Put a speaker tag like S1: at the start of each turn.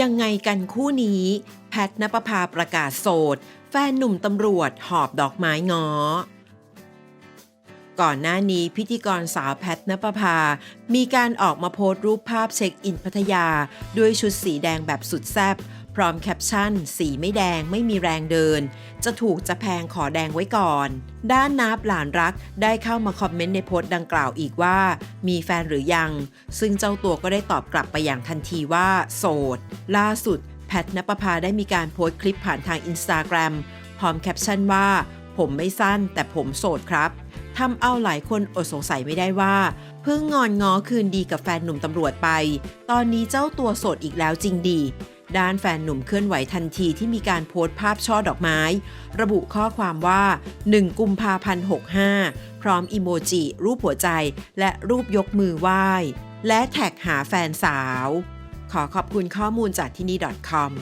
S1: ยังไงกันคู่นี้ แพทนปภาประกาศโสด แฟนหนุ่มตำรวจหอบดอกไม้ง้อ ก่อนหน้านี้พิธีกรสาวแพทนปภา มีการออกมาโพสต์รูปภาพเช็คอินพัทยา ด้วยชุดสีแดงแบบสุดแซ่บพร้อมแคปชั่น สีไม่แดงไม่มีแรงเดิน จะถูกจะแพงขอแดงไว้ก่อน ด้านนับหลานรักได้เข้ามาคอมเมนต์ในโพสต์ดังกล่าวอีกว่า มีแฟนหรือยัง ซึ่งเจ้าตัวก็ได้ตอบกลับไปอย่างทันทีว่า โสด ล่าสุด แพทนปภาได้มีการโพสต์คลิปผ่านทางอินสตาแกรมพร้อมแคปชั่นว่า ผมไม่สั้นแต่ผมโสดครับ ทำเอาหลายคนอดสงสัยไม่ได้ว่า เพิ่งงอนง้อคืนดีกับแฟนหนุ่มตำรวจไป ตอนนี้เจ้าตัวโสดอีกแล้วจริงดีด้านแฟนหนุ่มเคลื่อนไหวทันทีที่มีการโพสต์ภาพช่อดอกไม้ ระบุข้อความว่า 1 กุมภาพันธ์65 พร้อมอิโมจิ รูปหัวใจ และรูปยกมือไหว้ และแท็กหาแฟนสาว ขอขอบคุณข้อมูลจากที่นี่ .com